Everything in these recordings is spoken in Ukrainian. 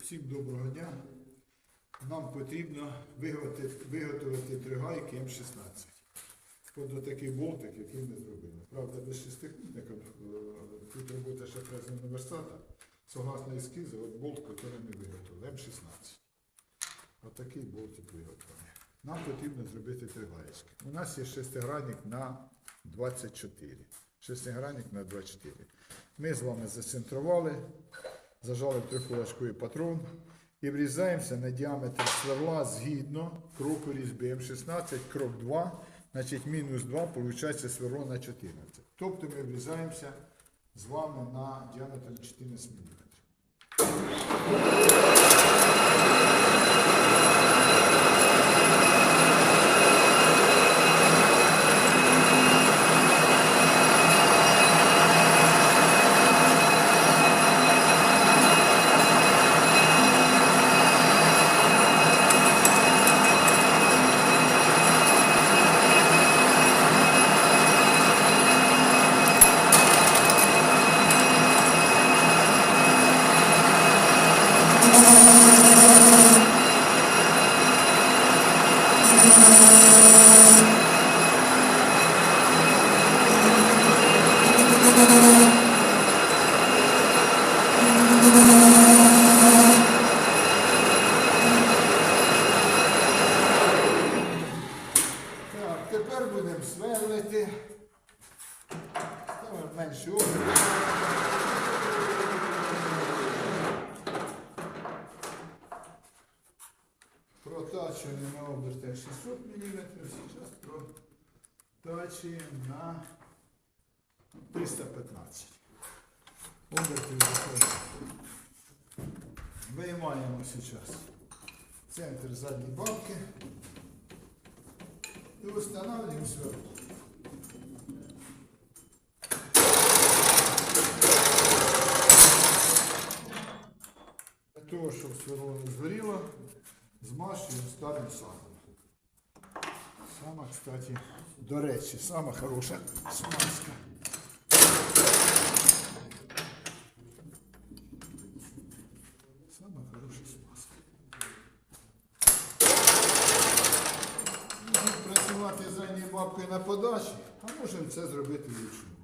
Всім доброго дня. Нам потрібно виготовити, виготовити три гайки М16. От отакий болтик, який ми зробили. Правда, без шестикутника, е, тут робота ще фреза універсата. Согласно ескізу, от болт, який ми виготовили, М16. Отакий болтик виготовлений. Нам потрібно зробити три гаєчки. У нас є шестигранник на 24. Шестигранник на 24. Ми з вами зацентрували, зажали і патрон і врізаємося на діаметр сверла згідно кроку різьби М16, крок 2, значить мінус 2, виходить сверло на 14. Тобто ми врізаємося з вами на діаметр 14 мм. Так, тепер будемо сверлити. Ставимо менше оберти. Протачуємо на обертах 600 мм, зараз протачуємо на 315. Оберти. Виймаємо зараз центр задньої бабки и устанавливаем сверло. Того, щоб сверло не згоріло, змащуємо старим сахаром. Сама, кстати, до речі, сама хороша смазка. Сама хороша смазка. Можемо працювати задньою бабкою на подачі, а можемо це зробити вручну. Кружка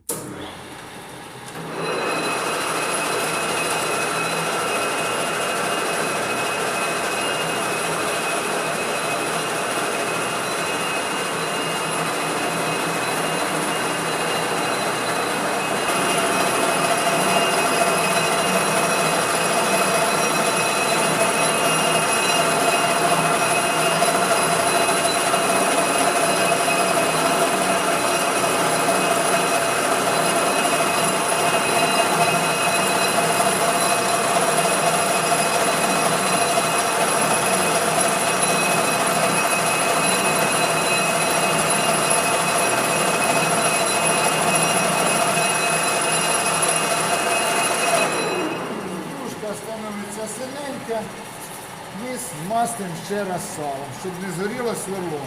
низ ще раз салом, щоб не згоріло. Сверло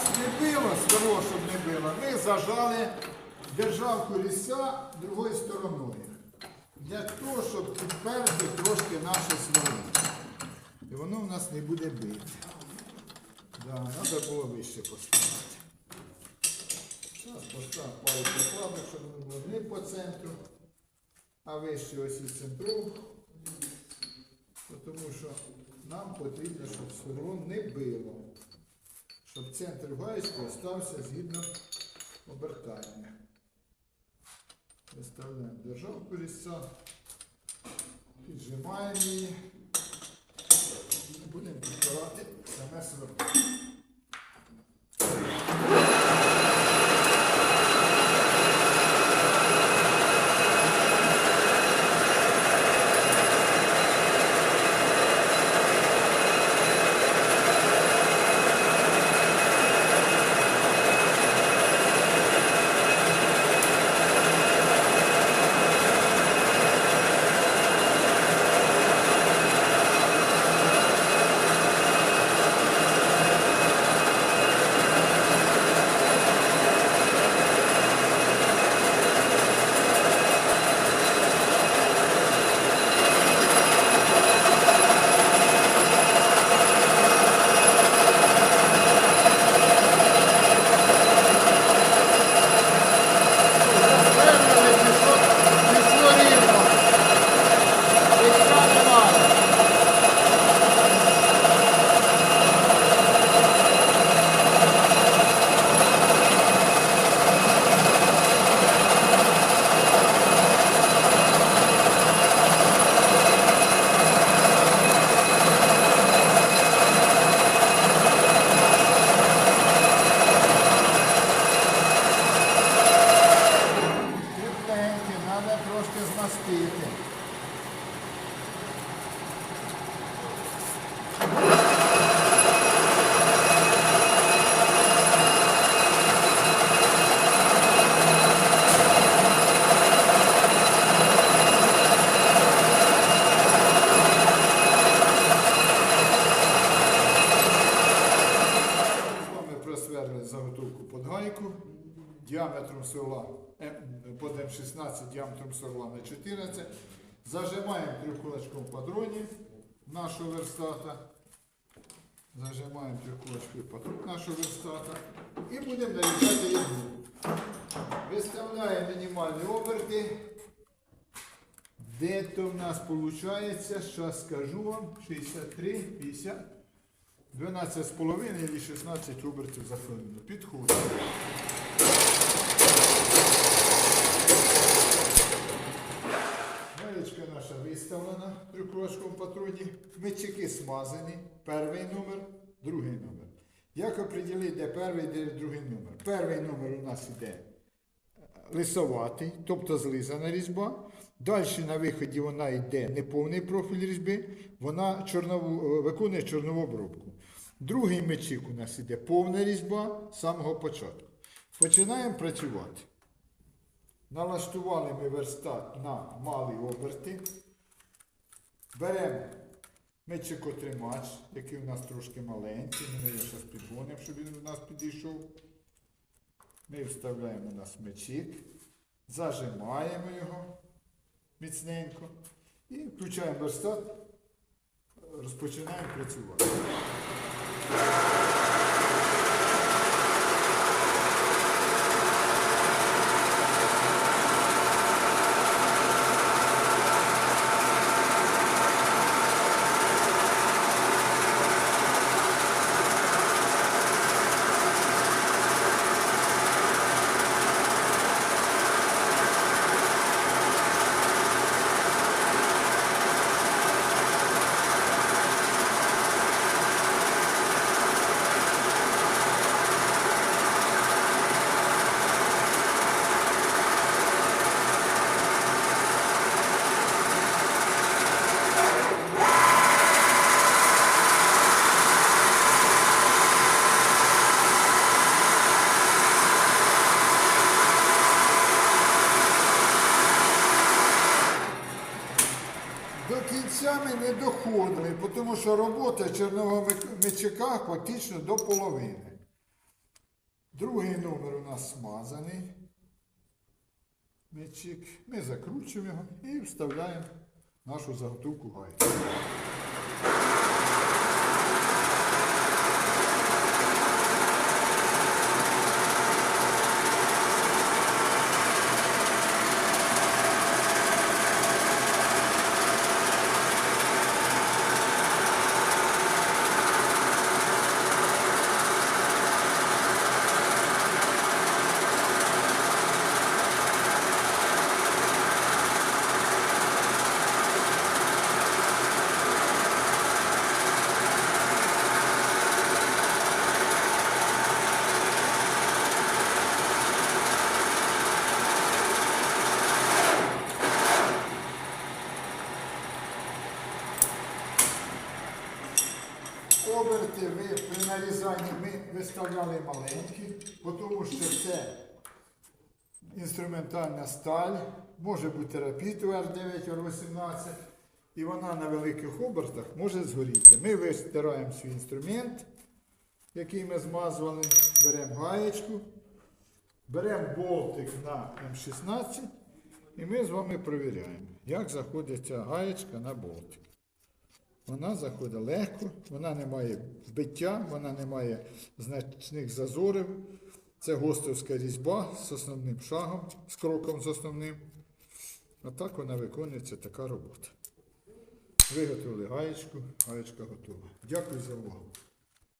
нас не било, сверло, щоб не било. Ми зажали державку ліса другою стороною. Для того, щоб підперти трошки наше сверло. І воно в нас не буде бити. Да, треба було вище поставити. Зараз поставимо пару прикладок, щоб воно було не по центру, а вище ось із центру. Тому що нам потрібно, щоб сверло не било щоб центр гаєчки остався згідно обертання. Виставляємо державку різця, піджимаємо її і будемо підбирати саме сверло. М- М16 діаметром сверла на 14. Зажимаємо трикулачком патронів нашого верстата. Зажимаємо трикулачкою патрон нашого верстата і будемо нарізати іглу. Виставляємо мінімальні оберти. Де то в нас виходить, зараз скажу вам, 63, 50. 12,5 или 16 обертів за. Підходить. Гаєчка наша виставлена в трикулачкому патроні. Мечики смазані. Перший номер, другий номер. Як определити, де перший, де другий номер? Перший номер у нас іде лисоватий, тобто злизана різьба. Далі на виході вона йде неповний профіль різьби, вона чорнову, е, виконує чорнову обробку. Другий мечик у нас іде повна різьба з самого початку. Починаємо працювати. Налаштували ми верстат на малі оберти. Беремо мечикотримач, який у нас трошки маленький. Ми його зараз підгонимо, щоб він до нас підійшов. Ми вставляємо у нас мечик, зажимаємо його міцненько і включаємо верстат, розпочинаємо працювати. До кінця ми не доходили, тому що робота чорного мек- мечика фактично до половини. Другий номер у нас смазаний. Мечик. Ми закручуємо його і вставляємо нашу заготовку гайку. Маленькі, тому що це інструментальна сталь, може бути рапід R9 R18, і вона на великих обертах може згоріти. Ми вистираємо свій інструмент, який ми змазували, беремо гаєчку, беремо болтик на М16 і ми з вами перевіряємо, як заходить ця гаєчка на болтик. Вона заходить легко, вона не має вбиття, вона не має значних зазорів. Це гостовська різьба з основним шагом, з кроком з основним. Отак вона виконується така робота. Виготовили гаєчку, гаєчка готова. Дякую за увагу.